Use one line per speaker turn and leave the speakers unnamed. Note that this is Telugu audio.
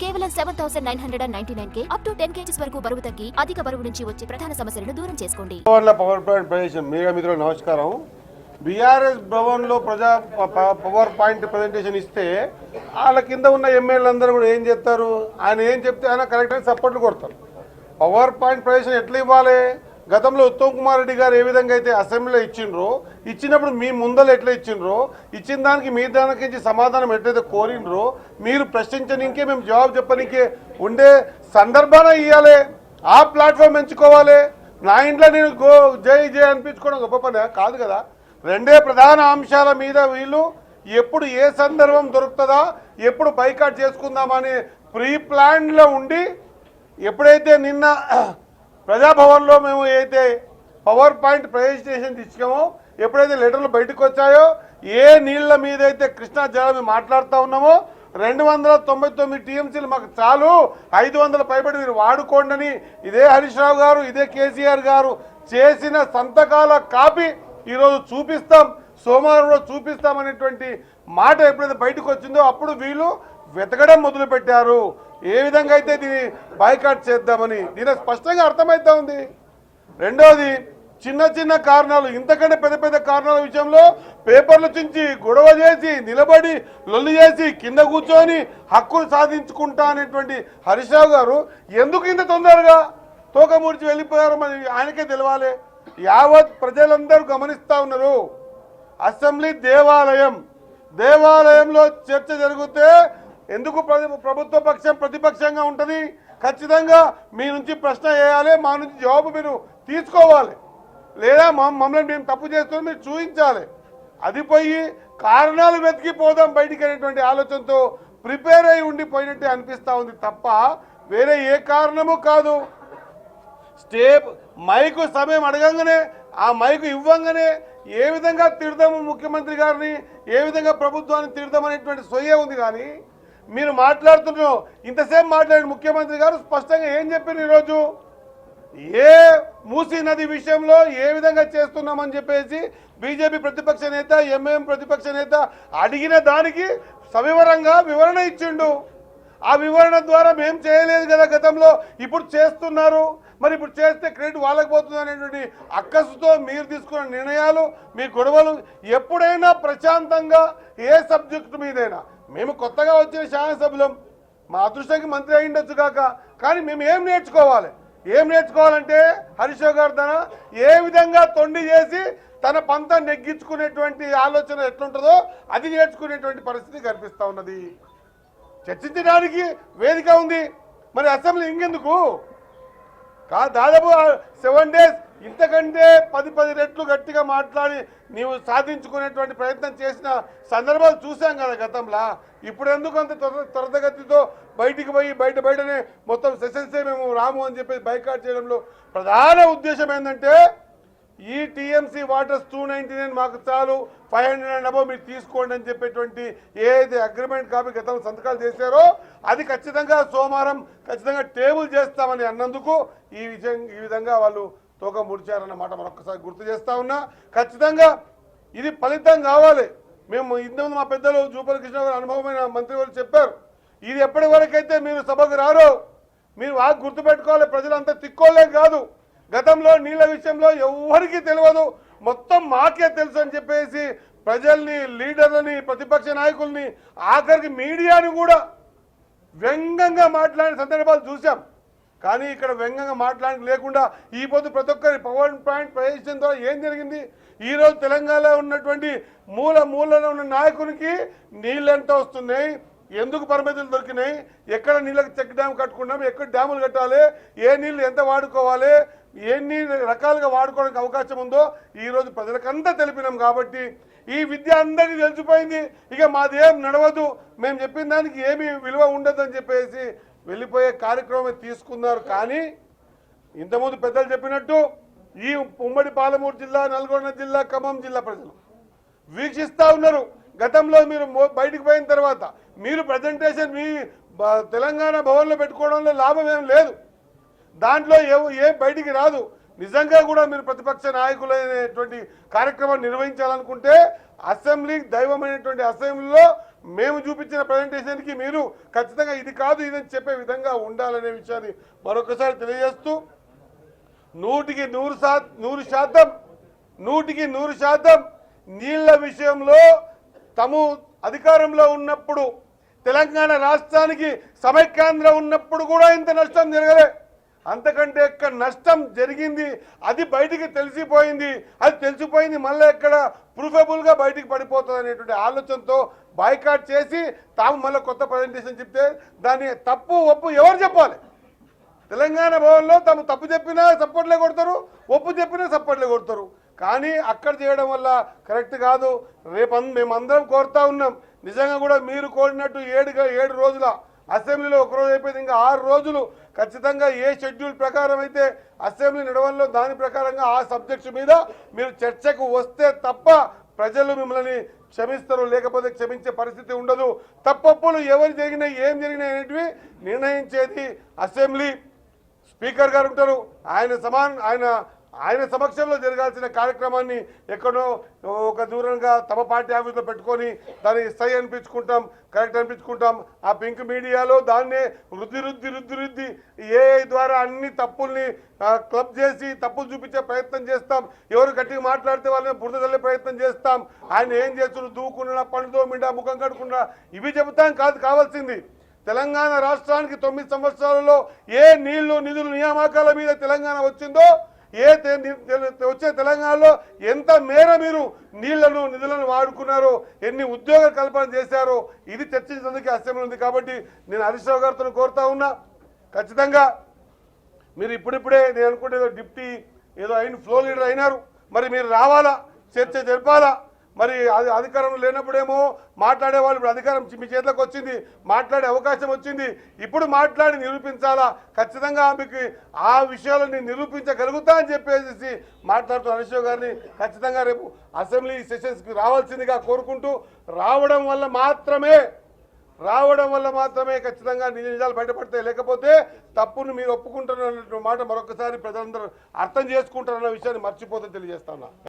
కేవలం seven thousand nine hundred and ninety nine K up to ten kgs వరకు బరువు తగ్గి అధిక బరువు నుంచి వచ్చే ప్రధాన సమస్యలను దూరం చేసుకోండి.
పవర్ పాయింట్ ప్రజెంటేషన్ మీడియా మిత్రులు నమస్కారం. బీఆర్ఎస్ భవన్లో ప్రజా ప- పవర్ పాయింట్ ప్రజెంటేషన్ ఇస్తే వాళ్ళ కింద ఉన్న ఎమ్మెల్యేలు అందరూ కూడా ఏం చేస్తారు? ఆయన ఏం చెప్తే ఆయన కరెక్ట్ అని సపోర్ట్లు కొడతారు. పవర్ పాయింట్ ప్రజెంటేషన్ ఎట్లా ఇవ్వాలి? గతంలో ఉత్తమ్ కుమార్ రెడ్డి గారు ఏ విధంగా అయితే అసెంబ్లీలో ఇచ్చిండ్రో ఇచ్చినప్పుడు మీ ముందలు ఎట్లా ఇచ్చిండ్రో ఇచ్చిన దానికి మీ దానికి సమాధానం ఎట్లయితే కోరిండ్రో మీరు ప్రశ్నించనీకే మేము జవాబు చెప్పనీకే ఉండే సందర్భాన ఇవ్వాలి ఆ ప్లాట్ఫామ్ ఎంచుకోవాలి. నా ఇంట్లో నేను గో జై జై అనిపించుకోవడం గొప్ప పని కాదు కదా. రెండే ప్రధాన అంశాల మీద వీళ్ళు ఎప్పుడు ఏ సందర్భం దొరుకుతుందా ఎప్పుడు బైకాట్ చేసుకుందామని ప్రీ ప్లాన్లో ఉండి ఎప్పుడైతే నిన్న ప్రజాభవన్లో మేము అయితే పవర్ పాయింట్ ప్రజెంటేషన్ ఇచ్చామో ఎప్పుడైతే లెటర్లు బయటకు వచ్చాయో ఏ నీళ్ళ మీద అయితే కృష్ణా జలం మేము మాట్లాడుతూ ఉన్నామో రెండు వందల తొంభై తొమ్మిది టీఎంసీలు మాకు చాలు ఐదు వందల పైబడి మీరు వాడుకోండి ఇదే హరీష్ రావు గారు ఇదే కేసీఆర్ గారు చేసిన సంతకాల కాపీ ఈరోజు చూపిస్తాం సోమవారం రోజు చూపిస్తామనేటువంటి మాట ఎప్పుడైతే బయటకు వచ్చిందో అప్పుడు వీళ్ళు వెతకడం మొదలుపెట్టారు. ఏ విధంగా అయితే దీన్ని బాయ్కాట్ చేద్దామని? దీని స్పష్టంగా అర్థమవుతా ఉంది. రెండవది చిన్న చిన్న కారణాలు ఇంతకంటే పెద్ద పెద్ద కారణాల విషయంలో పేపర్లు చించి గొడవ చేసి నిలబడి లొల్లి చేసి కింద కూర్చొని హక్కులు సాధించుకుంటా అనేటువంటి హరీష్ గారు ఎందుకు ఇంత తొందరగా తోక ముడిచి వెళ్ళిపోయారు మరి ఆయనకే తెలవాలి. యావత్ ప్రజలందరూ గమనిస్తా ఉన్నారు. అసెంబ్లీ దేవాలయం. దేవాలయంలో చర్చ జరిగితే ఎందుకు ప్రభుత్వ పక్షం ప్రతిపక్షంగా ఉంటుంది? ఖచ్చితంగా మీ నుంచి ప్రశ్న వేయాలి మా నుంచి జవాబు మీరు తీసుకోవాలి. లేదా మా- మమ్మల్ని మేము తప్పు చేస్తున్నాం మీరు చూపించాలి. అది పోయి కారణాలు వెతికి పోదాం బయటికి అనేటువంటి ఆలోచనతో ప్రిపేర్ అయి ఉండిపోయినట్టే అనిపిస్తూ ఉంది తప్ప వేరే ఏ కారణము కాదు. స్టేప్ మైకు సమయం అడగంగానే ఆ మైకు ఇవ్వంగానే ఏ విధంగా తిడదాము ముఖ్యమంత్రి గారిని ఏ విధంగా ప్రభుత్వాన్ని తిడదామనేటువంటి సొయ్య ఉంది కానీ మీరు మాట్లాడుతున్నారు. ఇంతసేపు మాట్లాడిన ముఖ్యమంత్రి గారు స్పష్టంగా ఏం చెప్పారు ఈరోజు? ఏ మూసీ నది విషయంలో ఏ విధంగా చేస్తున్నామని చెప్పేసి బీజేపీ ప్రతిపక్ష నేత ఎంఐఎం ప్రతిపక్ష నేత అడిగిన దానికి సవివరంగా వివరణ ఇచ్చిండు. ఆ వివరణ ద్వారా మేం చేయలేదు కదా గతంలో. ఇప్పుడు చేస్తున్నారు. మరి ఇప్పుడు చేస్తే క్రెడిట్ వాళ్ళకి పోతుంది అనేటువంటి అక్కసుతో మీరు తీసుకున్న నిర్ణయాలు మీ గొడవలు ఎప్పుడైనా ప్రశాంతంగా ఏ సబ్జెక్టు మీదైనా. మేము కొత్తగా వచ్చిన శాసనసభ్యులం. మా అదృష్టానికి మంత్రి అయ్యిండొచ్చు కాక. కానీ మేము ఏం నేర్చుకోవాలి? ఏం నేర్చుకోవాలంటే హరీష్ గారు తన ఏ విధంగా తొండి చేసి తన పంత నెగ్గించుకునేటువంటి ఆలోచన ఎట్లుంటుందో అది నేర్చుకునేటువంటి పరిస్థితి కనిపిస్తూ ఉన్నది. చర్చించడానికి వేదిక ఉంది. మరి అసెంబ్లీ ఇంకెందుకు? కా దాదాపు సెవెన్ డేస్ ఇంతకంటే పది పది రెట్లు గట్టిగా మాట్లాడి నీవు సాధించుకునేటువంటి ప్రయత్నం చేసిన సందర్భాలు చూసాం కదా గతంలో. ఇప్పుడు ఎందుకు అంత త్వర త్వరతగతితో బయటికి పోయి బయట బయటనే మొత్తం సెషన్సే మేము రాము అని చెప్పేసి బైకాట్ చేయడంలో ప్రధాన ఉద్దేశం ఏంటంటే ఈ TMC waters two ninety nine మాకు చాలు. ఫైవ్ హండ్రెడ్ అండ్ అబౌవ్ మీరు తీసుకోండి అని చెప్పేటువంటి ఏది అగ్రిమెంట్ కాపీ గతంలో సంతకాలు చేశారో అది ఖచ్చితంగా సోమవారం ఖచ్చితంగా టేబుల్ చేస్తామని అన్నందుకు ఈ విషయం ఈ విధంగా వాళ్ళు తోక ముడిచారన్నమాట మరొకసారి గుర్తు చేస్తా ఉన్నా. ఖచ్చితంగా ఇది ఫలితం కావాలి. మేము ఇంతకుముందు మా పెద్దలు జూపల్ కృష్ణ గారు అనుభవమైన మంత్రి వారు చెప్పారు. ఇది ఎప్పటి వరకైతే మీరు సభకు రారో మీరు వాకు గుర్తుపెట్టుకోవాలి ప్రజలంతా తిక్కోలేం కాదు. గతంలో నీళ్ళ విషయంలో ఎవరికి తెలియదు. మొత్తం మాకే తెలుసు అని చెప్పేసి ప్రజల్ని లీడర్లని ప్రతిపక్ష నాయకుల్ని ఆఖరికి మీడియాని కూడా వ్యంగ్యంగా మాట్లాడిన సందర్భాలు చూసాం కానీ ఇక్కడ వ్యంగ్యంగా మాట్లాడక లేకుండా ఈ పొద్దు ప్రతి ఒక్కరి పవర్ పాయింట్ ప్రవేశించడం ద్వారా ఏం జరిగింది? ఈరోజు తెలంగాణలో ఉన్నటువంటి మూల మూలలో ఉన్న నాయకునికి నీళ్ళు ఎంత వస్తున్నాయి? ఎందుకు పరిమితులు దొరికినాయి? ఎక్కడ నీళ్ళకి చెక్ డ్యామ్ కట్టుకున్నాం? ఎక్కడ డ్యాములు కట్టాలి? ఏ నీళ్ళు ఎంత వాడుకోవాలి? ఎన్ని రకాలుగా వాడుకోవడానికి అవకాశం ఉందో ఈరోజు ప్రజలకంతా తెలిపినాం కాబట్టి ఈ విద్య అందరికీ తెలిసిపోయింది. ఇక మాదేం నడవదు. మేము చెప్పిన దానికి ఏమీ విలువ ఉండదు అని చెప్పేసి వెళ్ళిపోయే కార్యక్రమం తీసుకున్నారు. కానీ ఇంతకుముందు పెద్దలు చెప్పినట్టు ఈ ఉమ్మడి పాలమూరు జిల్లా నల్గొండ జిల్లా ఖమ్మం జిల్లా ప్రజలు వీక్షిస్తూ ఉన్నారు. గతంలో మీరు బయటికి పోయిన తర్వాత మీరు ప్రజెంటేషన్ మీ బ- తెలంగాణ భవన్లో పెట్టుకోవడంలో లాభం ఏం లేదు. దాంట్లో ఏ ఏం బయటికి రాదు. నిజంగా కూడా మీరు ప్రతిపక్ష నాయకులైనటువంటి కార్యక్రమం నిర్వహించాలనుకుంటే అసెంబ్లీ దైవమైనటువంటి అసెంబ్లీలో మేము చూపించిన ప్రజెంటేషన్కి మీరు ఖచ్చితంగా ఇది కాదు ఇదని చెప్పే విధంగా ఉండాలనే విషయాన్ని మరొకసారి తెలియజేస్తూ నూటికి నూరు శా నూరు శాతం నూటికి నూరు శాతం నీళ్ళ విషయంలో తము అధికారంలో ఉన్నప్పుడు తెలంగాణ రాష్ట్రానికి సమైక్యాంధ్ర ఉన్నప్పుడు కూడా ఇంత నష్టం జరగలే. అంతకంటే ఎక్కడ నష్టం జరిగింది అది బయటికి తెలిసిపోయింది అది తెలిసిపోయింది మళ్ళీ ఎక్కడ? ప్రూఫబుల్గా బయటికి పడిపోతుంది అనేటువంటి ఆలోచనతో బాయ్కాట్ చేసి తాము మళ్ళీ కొత్త ప్రజెంటేషన్ చెప్తే దాన్ని తప్పు ఒప్పు ఎవరు చెప్పాలి? తెలంగాణ భవన్లో తాము తప్పు చెప్పినా సపోర్ట్లే కొడతారు ఒప్పు చెప్పినా సపోర్ట్లే కొడతారు. కానీ అక్కడ చేయడం వల్ల కరెక్ట్ కాదు. రేపు మేమందరం కోరుతా ఉన్నాం. నిజంగా కూడా మీరు కోరినట్టు ఏడుగా ఏడు రోజుల అసెంబ్లీలో ఒక రోజు అయిపోయింది. ఇంకా ఆరు రోజులు ఖచ్చితంగా ఏ షెడ్యూల్ ప్రకారం అయితే అసెంబ్లీ నడవల్లో దాని ప్రకారంగా ఆ సబ్జెక్టు మీద మీరు చర్చకు వస్తే తప్ప ప్రజలు మిమ్మల్ని క్షమిస్తారు లేకపోతే క్షమించే పరిస్థితి ఉండదు. తప్పప్పులు ఎవరు జరిగినాయి ఏం జరిగినాయి అనేటివి నిర్ణయించేది అసెంబ్లీ స్పీకర్ గారు ఉంటారు. ఆయన సమాన్ ఆయన ఆయన సమక్షంలో జరగాల్సిన కార్యక్రమాన్ని ఎక్కడో ఒక దూరంగా తమ పార్టీ ఆఫీస్లో పెట్టుకొని దాన్ని సై అనిపించుకుంటాం కరెక్ట్ అనిపించుకుంటాం. ఆ పింక్ మీడియాలో దాన్నే రుద్ది రుద్ది రుద్ది రుద్ది ఏఐ ద్వారా అన్ని తప్పుల్ని క్లబ్ చేసి తప్పులు చూపించే ప్రయత్నం చేస్తాం. ఎవరు గట్టిగా మాట్లాడితే వాళ్ళని బురద చల్లే ప్రయత్నం చేస్తాం. ఆయన ఏం చేస్తున్నారు? దూకుండా పండుతో మిండా ముఖం కడుకుండా ఇవి చెబుతాం కాదు కావాల్సింది. తెలంగాణ రాష్ట్రానికి తొమ్మిది సంవత్సరాలలో ఏ నీళ్ళు నిధులు నియామకాల మీద తెలంగాణ వచ్చిందో ఏ వచ్చే తెలంగాణలో ఎంత మేర మీరు నీళ్ళను నిధులను వాడుకున్నారో ఎన్ని ఉద్యోగ కల్పన చేశారో ఇది చర్చించేందుకు అసెంబ్లీ ఉంది కాబట్టి నేను హరీష్ రావు గారితో కోరుతా ఉన్నా. ఖచ్చితంగా మీరు ఇప్పుడిప్పుడే నేను అనుకుంటే ఏదో డిప్టీ ఏదో అయిన ఫ్లో లీడర్ అయినారు. మరి మీరు రావాలా? చర్చ జరపాలా? మరి అది అధికారం లేనప్పుడేమో మాట్లాడేవాళ్ళు ఇప్పుడు అధికారం మీ చేతిలోకి వచ్చింది మాట్లాడే అవకాశం వచ్చింది. ఇప్పుడు మాట్లాడి నిరూపించాలా? ఖచ్చితంగా మీకు ఆ విషయాలని నిరూపించగలుగుతా అని చెప్పేసి మాట్లాడుతూ హరీష్ గారిని ఖచ్చితంగా రేపు అసెంబ్లీ సెషన్స్కి రావాల్సిందిగా కోరుకుంటూ రావడం వల్ల మాత్రమే రావడం వల్ల మాత్రమే ఖచ్చితంగా నిజ నిజాలు బయటపడతాయి. లేకపోతే తప్పును మీరు ఒప్పుకుంటున్న మాట మరొకసారి ప్రజలందరూ అర్థం చేసుకుంటారన్న విషయాన్ని మర్చిపోతే తెలియజేస్తాను